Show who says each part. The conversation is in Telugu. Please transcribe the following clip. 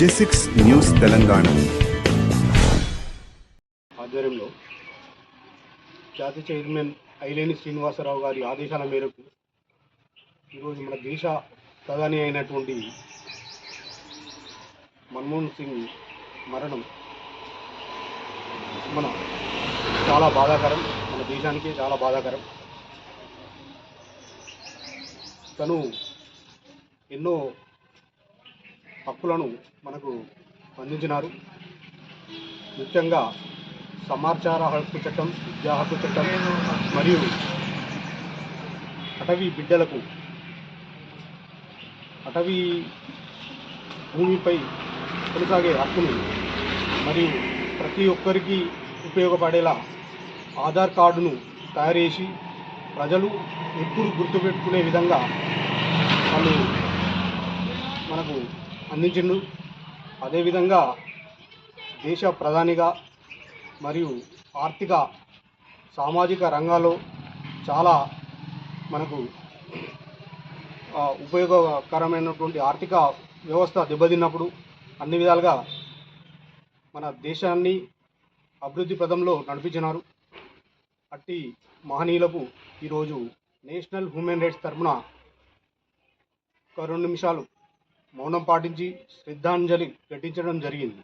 Speaker 1: జెసిక్స్ న్యూస్ తెలంగాణ.
Speaker 2: ఆధ్వర్యంలో జాతీయ చైర్మన్ ఐలేని శ్రీనివాసరావు గారి ఆదేశాల మేరకు ఈరోజు మన దేశ ప్రధాని అయినటువంటి మన్మోహన్ సింగ్ మరణం మన చాలా బాధాకరం మన దేశానికి చాలా బాధాకరం. తను ఎన్నో హక్కులను మనకు అందించినారు. ముఖ్యంగా సమాచార హక్కు చట్టం విద్యా హక్కు చట్టం మరియు అటవీ బిడ్డలకు అటవీ భూమిపై కొనసాగే హక్కును మరియు ప్రతి ఒక్కరికి ఉపయోగపడేలా ఆధార్ కార్డును తయారు చేసి ప్రజలు ఎప్పుడు గుర్తుపెట్టుకునే విధంగా వాళ్ళు అందించిండు. అదేవిధంగా దేశ ప్రధానిగా మరియు ఆర్థిక సామాజిక రంగాల్లో చాలా మనకు ఉపయోగకరమైనటువంటి ఆర్థిక వ్యవస్థ దెబ్బతిన్నప్పుడు అన్ని విధాలుగా మన దేశాన్ని అభివృద్ధి పదంలో నడిపించినారు. అట్టి మహనీయులకు ఈరోజు నేషనల్ హ్యూమన్ రైట్స్ తరఫున ఒక రెండు నిమిషాలు మౌనం పాటించి శ్రద్ధాంజలి ఘటించడం జరిగింది.